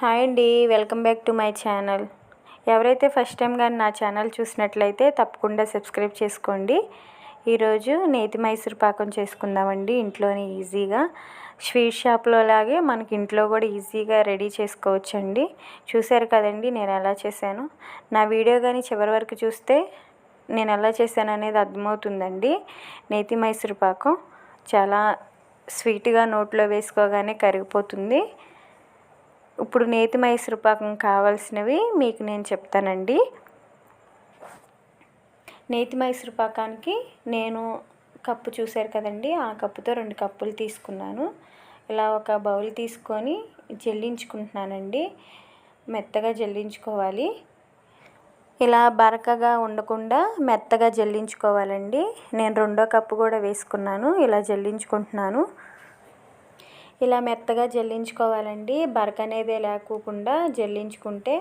Hi అండి welcome back to my channel. ఎవరైతే first time కానీ నా ఛానల్ చూసినట్లయితే తప్పకుండా సబ్స్క్రైబ్ చేసుకోండి. ఈరోజు నేతి మైసూర్ పాకం చేసుకుందామండి ఇంట్లోనే ఈజీగా. స్వీట్ షాప్లో లాగే మనకి ఇంట్లో కూడా ఈజీగా రెడీ చేసుకోవచ్చండి. చూశారు కదండి నేను ఎలా చేశాను? నా వీడియో కానీ చివరి వరకు చూస్తే నేను ఎలా చేశాను అనేది అర్థమవుతుందండి. నేతి మైసూర్ పాకం చాలా స్వీట్గా నోట్లో వేసుకోగానే కరిగిపోతుంది. ఇప్పుడు నేతి మైసూర్ పాకం కావాల్సినవి మీకు నేను చెప్తానండి. నేతి మైసూర్ పాకానికి నేను కప్పు చూశారు కదండి ఆ కప్పుతో రెండు కప్పులు తీసుకున్నాను. ఇలా ఒక బౌల్ తీసుకొని జల్లించుకుంటున్నానండి. మెత్తగా జల్లించుకోవాలి. ఇలా బరకగా ఉండకుండా మెత్తగా జల్లించుకోవాలండి. నేను రెండో కప్పు కూడా వేసుకున్నాను ఇలా జల్లించుకుంటున్నాను. ఇలా మెత్తగా జల్లించుకోవాలండి. బరక అనేది లేకోకుండా జల్లించుకుంటే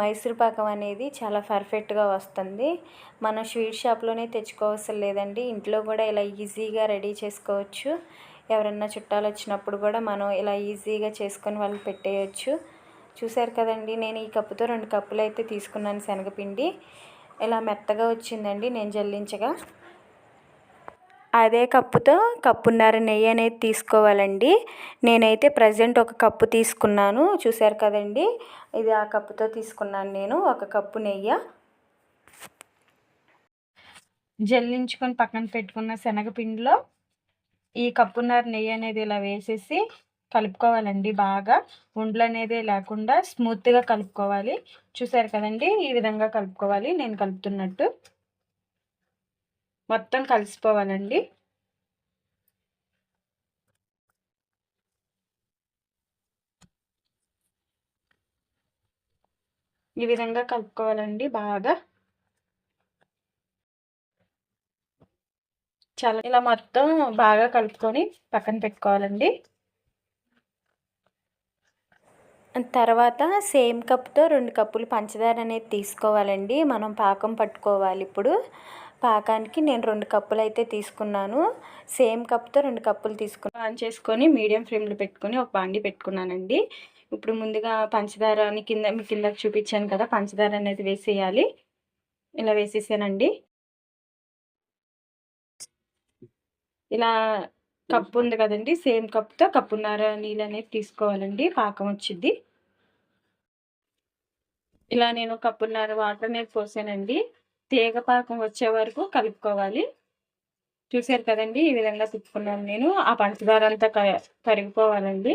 మైసూర్ పాకం అనేది చాలా పర్ఫెక్ట్గా వస్తుంది. మనం స్వీట్ షాప్లోనే తెచ్చుకోవసరం లేదండి. ఇంట్లో కూడా ఇలా ఈజీగా రెడీ చేసుకోవచ్చు. ఎవరన్నా చుట్టాలు వచ్చినప్పుడు కూడా మనం ఇలా ఈజీగా చేసుకొని వాళ్ళు పెట్టేయచ్చు. చూసారు కదండి నేను ఈ కప్పుతో రెండు కప్పులు అయితే తీసుకున్నాను శనగపిండి. ఇలా మెత్తగా వచ్చిందండి నేను జల్లించగా. అదే కప్పుతో కప్పున్నర నెయ్యి అనేది తీసుకోవాలండి. నేనైతే ప్రజెంట్ ఒక కప్పు తీసుకున్నాను. చూసారు కదండి? ఇది ఆ కప్పుతో తీసుకున్నాను నేను ఒక కప్పు నెయ్యి. జల్లించుకొని పక్కన పెట్టుకున్న శనగపిండిలో ఈ కప్పున్నర నెయ్యి అనేది ఇలా వేసేసి కలుపుకోవాలండి బాగా. ఉండలు అనేది లేకుండా స్మూత్గా కలుపుకోవాలి. చూసారు కదండి? ఈ విధంగా కలుపుకోవాలి. నేను కలుపుతున్నట్టు. మొత్తం కలిసిపోవాలండి. ఈ విధంగా కలుపుకోవాలండి బాగా. చాలా ఇలా మొత్తం బాగా కలుపుకొని పక్కన పెట్టుకోవాలండి. తర్వాత సేమ్ కప్తో రెండు కప్పులు పంచదార అనేది తీసుకోవాలండి. మనం పాకం పట్టుకోవాలి ఇప్పుడు. పాకానికి నేను రెండు కప్పులు అయితే తీసుకున్నాను. సేమ్ కప్తో రెండు కప్పులు తీసుకుని ఆన్ చేసుకొని మీడియం ఫ్లేమ్లో పెట్టుకొని ఒక బాండి పెట్టుకున్నానండి. ఇప్పుడు ముందుగా పంచదారని కింద మీ కింద చూపించాను కదా పంచదార అనేది వేసేయాలి. ఇలా వేసేసానండి. ఇలా కప్పు ఉంది కదండి సేమ్ కప్తో కప్పున్నర నీళ్ళు అనేది తీసుకోవాలండి పాకం వచ్చింది. ఇలా నేను కప్పున్నర వాటర్ అనేది పోసానండి. తీగ పాకం వచ్చే వరకు కలుపుకోవాలి. చూసారు కదండి ఈ విధంగా తిప్పుకున్నాను నేను. ఆ పంచదార అంతా కరిగిపోవాలండి.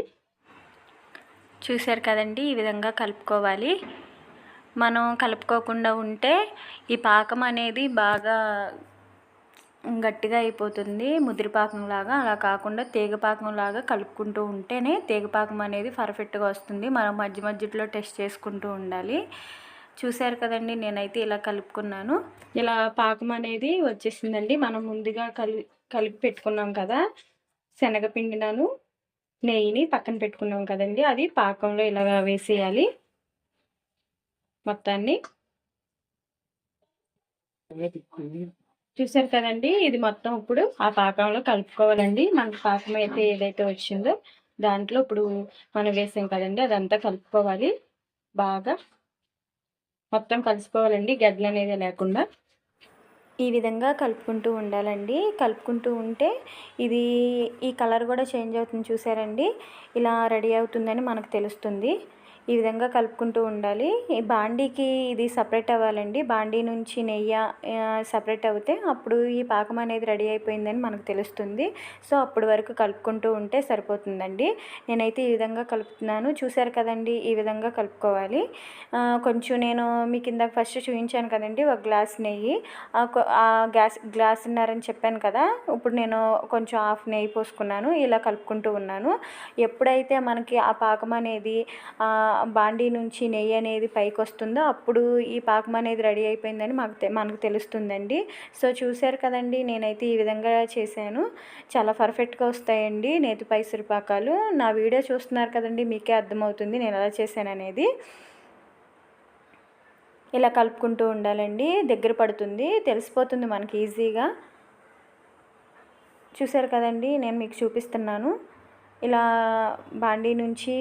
చూసారు కదండి ఈ విధంగా కలుపుకోవాలి. మనం కలుపుకోకుండా ఉంటే ఈ పాకం అనేది బాగా గట్టిగా అయిపోతుంది. ముదిరిపాకంలాగా అలా కాకుండా తీగపాకంలాగా కలుపుకుంటూ ఉంటేనే తీగపాకం అనేది పర్ఫెక్ట్గా వస్తుంది. మనం మధ్య మధ్యలో టెస్ట్ చేసుకుంటూ ఉండాలి. చూశారు కదండి నేనైతే ఇలా కలుపుకున్నాను. ఇలా పాకం అనేది వచ్చేసిందండి. మనం ముందుగా కలి కలిపి పెట్టుకున్నాం కదా శనగపిండినను నెయ్యిని పక్కన పెట్టుకున్నాం కదండి. అది పాకంలో ఇలా వేసేయాలి. మొత్తాన్ని. చూసారు కదండి ఇది మొత్తం ఇప్పుడు ఆ పాకంలో కలుపుకోవాలండి. మనకి పాకం అయితే ఏదైతే వచ్చిందో దాంట్లో ఇప్పుడు మనం వేసాం కదండి అదంతా కలుపుకోవాలి. బాగా మొత్తం కలిసిపోవాలండి గడ్డలు అనేది లేకుండా. ఈ విధంగా కలుపుకుంటూ ఉండాలండి. కలుపుకుంటూ ఉంటే ఇది ఈ కలర్ కూడా చేంజ్ అవుతుంది చూసారండి. ఇలా రెడీ అవుతుందని మనకు తెలుస్తుంది. ఈ విధంగా కలుపుకుంటూ ఉండాలి. ఈ బాండీకి ఇది సపరేట్ అవ్వాలండి. బాండీ నుంచి నెయ్యి సపరేట్ అవుతే అప్పుడు ఈ పాకం అనేది రెడీ అయిపోయిందని మనకు తెలుస్తుంది. సో అప్పుడు వరకు కలుపుకుంటూ ఉంటే సరిపోతుందండి. నేనైతే ఈ విధంగా కలుపుతున్నాను. చూసారు కదండి ఈ విధంగా కలుపుకోవాలి. కొంచెం నేను మీ కింద ఫస్ట్ చూపించాను కదండి ఒక గ్లాస్ నెయ్యి. ఆ గ్యాస్ గ్లాస్ ఉన్నారని చెప్పాను కదా ఇప్పుడు నేను కొంచెం హాఫ్ నెయ్యి పోసుకున్నాను. ఇలా కలుపుకుంటూ ఉన్నాను. ఎప్పుడైతే మనకి ఆ పాకం అనేది బాండీ నుంచి నెయ్యి అనేది పైకి వస్తుందో అప్పుడు ఈ పాకం అనేది రెడీ అయిపోయిందని మాకు మనకు తెలుస్తుందండి. సో చూశారు కదండి నేనైతే ఈ విధంగా చేశాను. చాలా పర్ఫెక్ట్గా వస్తాయండి నేతి పైసరి పాకాలు. నా వీడియో చూస్తున్నారు కదండి మీకే అర్థమవుతుంది నేను ఎలా చేశాను అనేది. ఇలా కలుపుకుంటూ ఉండాలండి. దగ్గర పడుతుంది తెలిసిపోతుంది మనకి ఈజీగా. చూశారు కదండి నేను మీకు చూపిస్తున్నాను. ఇలా బాండీ నుంచి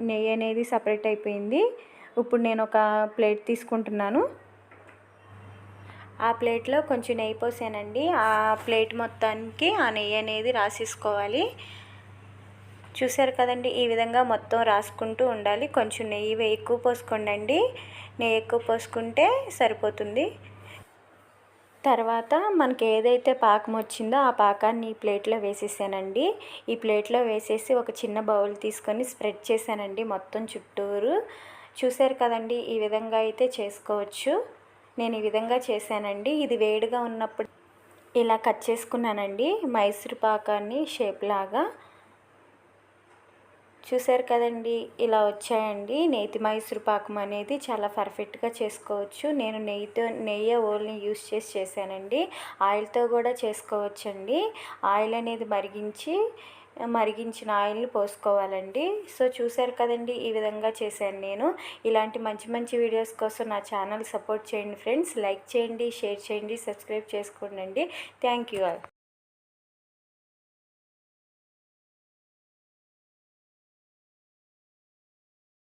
నెయ్యి అనేది సపరేట్ అయిపోయింది. ఇప్పుడు నేను ఒక ప్లేట్ తీసుకుంటున్నాను. ఆ ప్లేట్లో కొంచెం నెయ్యి పోసానండి. ఆ ప్లేట్ మొత్తానికి ఆ నెయ్యి అనేది రాసేసుకోవాలి. చూసారు కదండి ఈ విధంగా మొత్తం రాసుకుంటూ ఉండాలి. కొంచెం నెయ్యి ఎక్కువ పోసుకోండి నెయ్యి ఎక్కువ పోసుకుంటే సరిపోతుంది. తర్వాత మనకి ఏదైతే పాకం వచ్చిందో ఆ పాకాన్ని ఈ ప్లేట్లో వేసేసానండి. ఈ ప్లేట్లో వేసేసి ఒక చిన్న బౌల్ తీసుకొని స్ప్రెడ్ చేశానండి మొత్తం చుట్టూరు. చూసారు కదండి ఈ విధంగా అయితే చేసుకోవచ్చు. నేను ఈ విధంగా చేశానండి. ఇది వేడిగా ఉన్నప్పుడు ఇలా కట్ చేసుకున్నానండి మైసూర్ పాకాన్ని షేప్ లాగా చూసారు కదండి ఇలా వచ్చాయండి. నేతి మైసూర్ పాకం అనేది చాలా పర్ఫెక్ట్గా చేసుకోవచ్చు. నేను నెయ్యితో నెయ్యి ఓల్ని యూస్ చేసి చేశానండి. ఆయిల్తో కూడా చేసుకోవచ్చండి. ఆయిల్ అనేది మరిగించి మరిగించిన ఆయిల్ని పోసుకోవాలండి. సో చూసారు కదండి ఈ విధంగా చేశాను నేను. ఇలాంటి మంచి మంచి వీడియోస్ కోసం నా ఛానల్ సపోర్ట్ చేయండి ఫ్రెండ్స్. లైక్ చేయండి షేర్ చేయండి సబ్స్క్రైబ్ చేసుకోండి థ్యాంక్ యూ ఆల్.